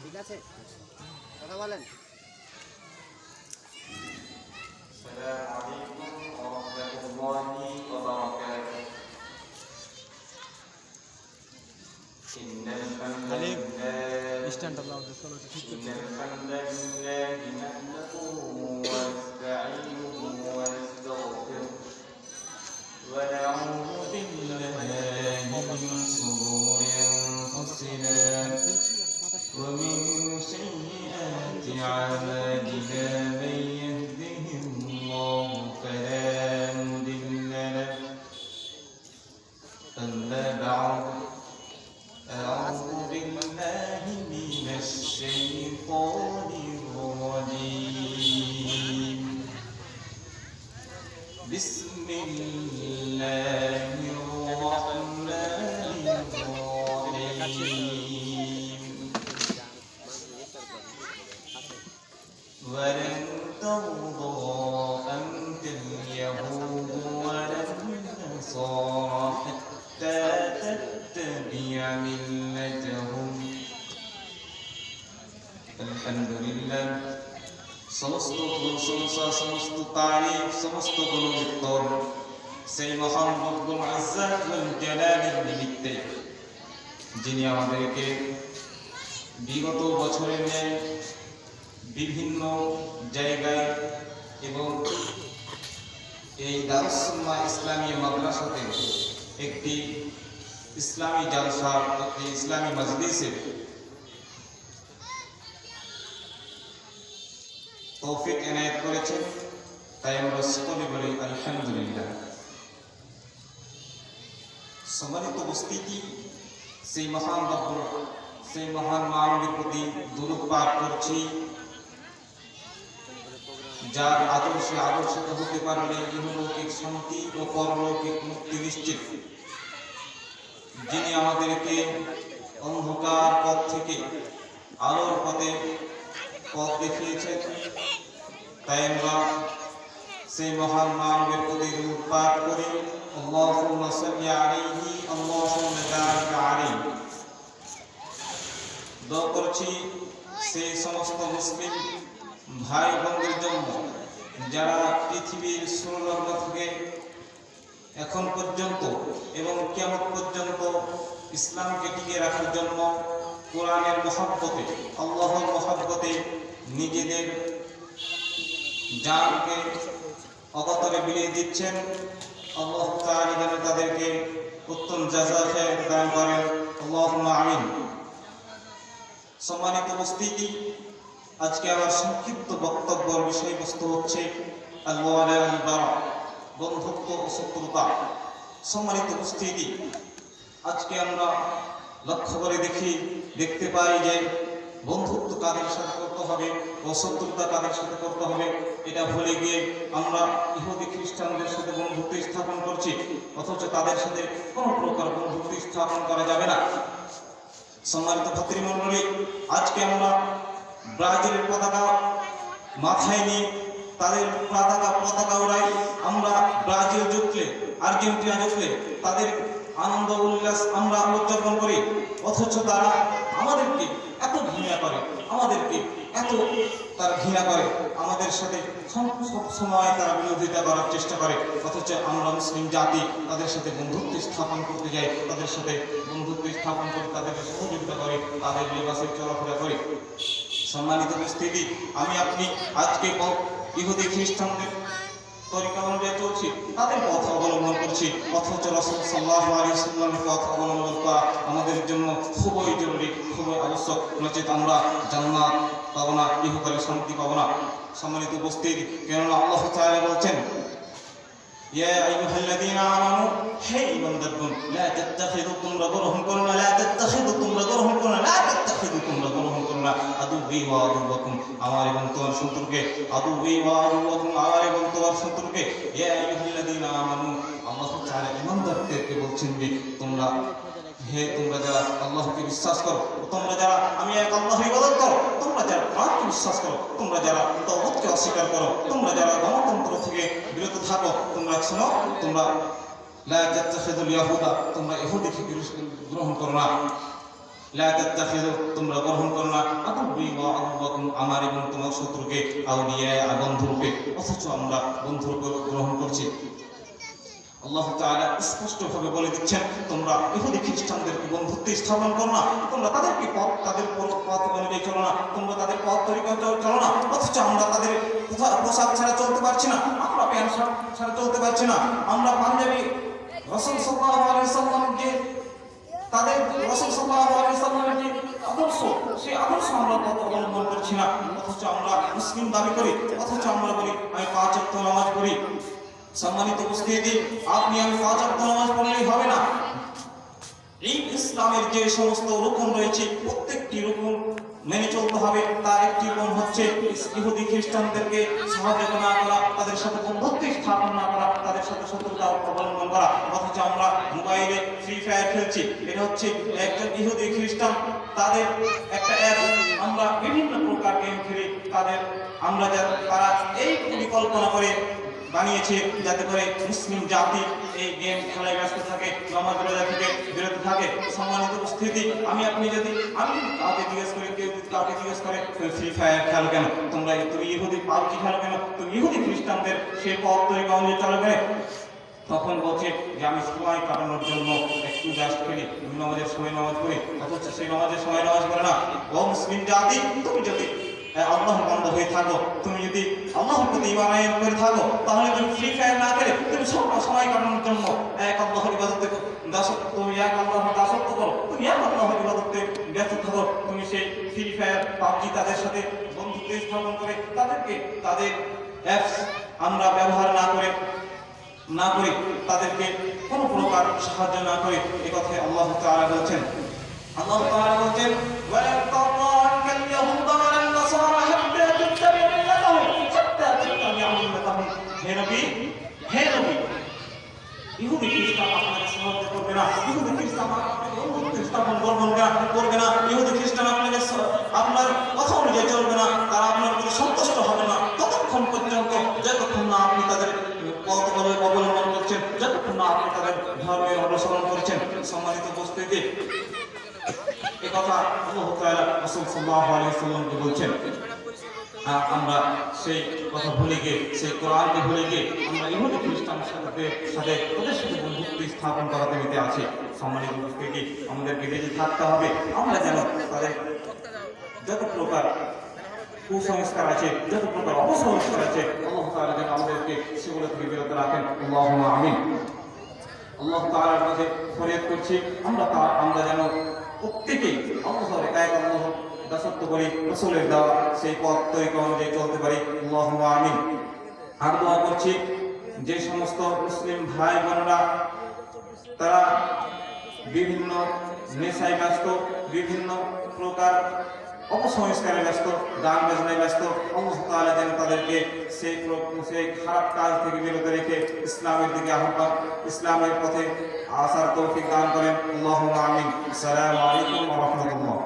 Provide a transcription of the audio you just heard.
ঠিক আছে কথা বলেন ونعوذ بالله من شرور أنفسنا ومن سيئات أعمالنا من يهده الله فلا مضل له. أما بعد ملتهم الحمد لله সমস্ত প্রশংসা সমস্ত তারিফ সমস্ত গুণবিত্তর সেই মহান রব্বুল আজ্জাত ওয়াল জালালের নিমিত্তে যিনি আমাদেরকে বিগত বছরের ন্যায় বিভিন্ন জায়গায় এবং এই দারুসুল্লাহ ইসলামী মাদ্রাসাতে একটি ইসলামী জালসা ইসলামী মজলিসে তৌফিক এনায়েত করেছেন তাই আমরা সকলে বলি আলহামদুলিল্লাহ। সম্মানিত উপস্থিতি, সেই মহান রব্বুল, সেই মহান মানবের প্রতি দুরূপ পাঠ করছি। যার আদর্শে আদর্শিত হতে পারলে ইহলৌকিক শান্তি ও পরলৌকিক মুক্তি নিশ্চিত। যিনি আমাদেরকে অন্ধকার পথ থেকে আলোর পথে পথ দেখিয়েছেন তাই আমরা সেই মহান মানবের প্রতি রূপ পাঠ করি اللهم صل عليه اللهم بارك عليه দোয়া করছি সেই সমস্ত মুসলিম ভাই বোনদের জন্য যারা পৃথিবীর সুরলগ্ন থেকে এখন পর্যন্ত এবং কেমন পর্যন্ত ইসলামকে টিকে রাখার জন্য কোরআনের মহাব্বতে, আল্লাহর মহাব্বতে নিজেদের জানকে অবতরে বিলিয়ে দিচ্ছেন। আল্লাহ যেন তাদেরকে উত্তম জাযা দান করেন। আল্লাহুম্মা আমিন। সম্মানিত উপস্থিতি, আজকে আমার সংক্ষিপ্ত বক্তব্যের বিষয়বস্তু হচ্ছে আল-ওয়ালা আল-বারা বন্ধুত্ব ও শত্রুতা সম্মানিত উপস্থিতি। আজকে আমরা লক্ষ্য করে দেখি, দেখতে পাই যে বন্ধুত্ব কাদের সাথে করতে হবে ও কাদের সাথে করতে হবে, এটা ভুলে গিয়ে আমরা ইহুদি খ্রিস্টানদের সাথে বন্ধুত্ব স্থাপন করছি, অথচ তাদের সাথে কোনো প্রকার বন্ধুত্ব স্থাপন করা যাবে না। সম্মানিত ভাতৃমণ্ডলী, আজকে আমরা ব্রাজিলের পতাকা মাথায় নিয়ে তাদের পতাকা পতাকা উড়াই আমরা ব্রাজিল জিতলে, আর্জেন্টিনা জিতলে, তাদের আনন্দ, উল্লাস আমরা উদযাপন করি। অথচ তারা আমাদেরকে এত ঘৃণা করে, আমাদেরকে এত তারা ঘৃণা করে। আমাদের সাথে সব সময় তারা বিরোধিতা করার চেষ্টা করে। অথচ আমরা মুসলিম জাতি, তাদের সাথে বন্ধুত্ব স্থাপন করতে যাই, তাদের সাথে বন্ধুত্ব স্থাপন করে তাদেরকে সহযোগিতা করে, তাদের লেবাসে চলাফেরা করে। সম্মানিত উপস্থিতি, আমি আপনি আজকে ইহুদি খ্রিস্টানদের তরিকা অনুযায়ী চলছি, তাদের কথা অবলম্বন করছি। অথচ রসুল সাল্লাহ আলী সাল্লামের কথা অবলম্বন করা আমাদের জন্য খুবই জরুরি, খুবই আবশ্যক। নচেত আমরা জানা পাবো না ইহুকালে শান্তি পাবো না। সম্মানিত উপস্থিত, কেননা আল্লাহ তাআলা বলছেন, ইয়া আইয়ুহাল্লাযীনা হে ইমানদারগণ, লা তাত্তাখিযু আমার এবং তোমার শত্রুকে আদুবি আমার এবং তোমার শত্রুকে, ইয়া বলছেন যে, তোমরা হে, তোমরা যারা আল্লাহকে বিশ্বাস করো, তোমরা যারা আমি এক আল্লাহর ইবাদত করো, তোমরা যারা প্রাণকে বিশ্বাস করো, তোমরা যারা তহবতকে অস্বীকার করো, তোমরা যারা গণতন্ত্র থেকে বিরত থাকো, তোমরা শোনো, তোমরা লা তাত্তাখিদুল ইয়াহুদা, তোমরা ইহুদিকে গ্রহণ করো না। তোমরা গ্রহণ করো না। আমার এবং তোমার শত্রুকে আউলিয়া বন্ধুরূপে। অথচ আমরা বন্ধুরূপে গ্রহণ করছি। আল্লাহ তাআলা স্পষ্টভাবে বলে দিচ্ছেন, তোমরা ইহুদি খ্রিস্টানদেরকে বন্ধুত্ব স্থাপন করো না। তোমরা তাদেরকে পথ, তাদের পথ অনুযায়ী চলো না। তোমরা তাদের পথ তরিকা চলো না। অথচ আমরা তাদের পোশাক- ছাড়া চলতে পারছি না। আমরা প্যান্ট ছাড়া চলতে পারছি না। আমরা পাঞ্জাবি রসুল সাল্লাল্লাহু আলাইহি সাল্লাম যে তাদের রসুল সাল্লাল্লাহু আলাইহি সাল্লামের যে আদর্শ, সেই আদর্শ আমরা কত অবলম্বন করছি না। অথচ আমরা মুসলিম দাবি করি, অথচ আমরা বলি, আমি পাঁচ অক্ট নামাজ পড়ি। সম্মানিত উপস্থিতি, আপনি আমি পাঁচ অক্ট নামাজ পড়লেই হবে না। এই ইসলামের যে সমস্ত রকম রয়েছে, প্রত্যেকটি রকম মেনে চলতে হবে। তার একটি রকম হচ্ছে ইহুদি খ্রিস্টানদেরকে সাহায্য না করা, তাদের সাথে বন্ধুত্ব স্থাপন না করা, তাদের সাথে শত্রুতা অবলম্বন করা। অথচ আমরা মোবাইলে ফ্রি ফায়ার খেলছি। এটা হচ্ছে একজন ইহুদি খ্রিস্টান। তাদের একটা অ্যাপ আমরা বিভিন্ন প্রকার গেম খেলি। তাদের আমরা যা তারা এই পরিকল্পনা করে বানিয়েছে যাতে করে মুসলিম জাতি এই গেম খেলায় ব্যস্ত থাকে, নামাজ রোজা থেকে বিরত থাকে। সম্মানিত উপস্থিতি, আমি আপনি যদি আমি কাউকে জিজ্ঞেস করি, কেউ যদি কাউকে জিজ্ঞেস করে তুমি ফ্রি ফায়ার খেলো কেন? তোমরা তুমি ইহুদি পাবজি খেলো কেন? তুমি ইহুদি খ্রিস্টানদের সেই পথ তরিকা অনুযায়ী চলো কেন? তখন বলছে যে, আমি সময় কাটানোর জন্য একটু জাস্ট করি নামাজের সময় নামাজ পড়ি, অথচ সেই নামাজের সময় নামাজ পড়ে না। ও মুসলিম জাতি, তুমি যদি আল্লাহর বন্ধ হয়ে থাকো। তুমি যদি আল্লাহর প্রতি ইমান করে থাকো, তাহলে তুমি ফ্রি ফায়ার না করে তুমি সব সময় কাটানোর জন্য এক আল্লাহর ইবাদতে দাসত্ব তুমি এক আল্লাহর দাসত্ব করো। তুমি এক আল্লাহর ইবাদতে ব্যস্ত থাকো তুমি সেই ফ্রি ফায়ার পাবজি তাদের সাথে বন্ধুত্ব স্থাপন করে তাদেরকে তাদের অ্যাপস আমরা ব্যবহার না করে না করে তাদেরকে কোনো প্রকার সাহায্য না করে এ কথায় আল্লাহ তাআলা বলছেন। আল্লাহ তাআলা বলছেন ইহুদি খ্রিস্টান আপনাকে সাহায্য করবে না। ইহুদি খ্রিস্টান আপনাকে না করবে না। ইহুদি খ্রিস্টান আপনাকে আপনার কথা অনুযায়ী চলবে না। তারা আপনার প্রতি সন্তুষ্ট হবে না। ততক্ষণ পর্যন্ত, যতক্ষণ না আপনি তাদের অবল- অবলম্বন করছেন, যতক্ষণ না আপনি তাদের ধর্মের অনুসরণ করছেন, সম্মানিত উপস্থিতি, এ কথা আল্লাহ তাআলা রাসূল বলছেন। আমরা সেই কথা ভুলে গিয়ে, সেই কোরআনকে ভুলে গিয়ে আমরা ইহুদি খ্রিস্টানের সাথে সাথে ওদের সাথে বন্ধুত্ব স্থাপন করাতে মেতে আছি। সম্মানিত উপস্থিতি, আমাদেরকে বেঁচে থাকতে হবে। আমরা যেন তাদের যত প্রকার কুসংস্কার আছে, যত প্রকার অপসংস্কার আছে, আল্লাহ তাআলা যেন আমাদেরকে সেগুলো থেকে বিরত রাখেন। আল্লাহুম্মা আমিন। আল্লাহ তাআলার কাছে ফরিয়াদ করছি। আমরা তা আমরা যেন প্রত্যেকেই আল্লাহর এক আল্লাহ দাসত্ব করি রসুলের দেওয়া সেই পথ তরিকা অনুযায়ী চলতে পারি। আমিন। আর দোয়া করছি, যে সমস্ত মুসলিম ভাই বোনরা, তারা বিভিন্ন নেশায় ব্যস্ত, বিভিন্ন প্রকার অপসংস্কারে ব্যস্ত, গান বাজনায় ব্যস্ত আল্লাহ তাআলা যেন তাদেরকে সেই সেই খারাপ কাজ থেকে বিরত রেখে ইসলামের দিকে আহ্বান, ইসলামের পথে আসার তৌফিক দান করেন। আল্লাহুম্মা আমিন। আসসালামু আলাইকুম রাহমাতুল্লাহ।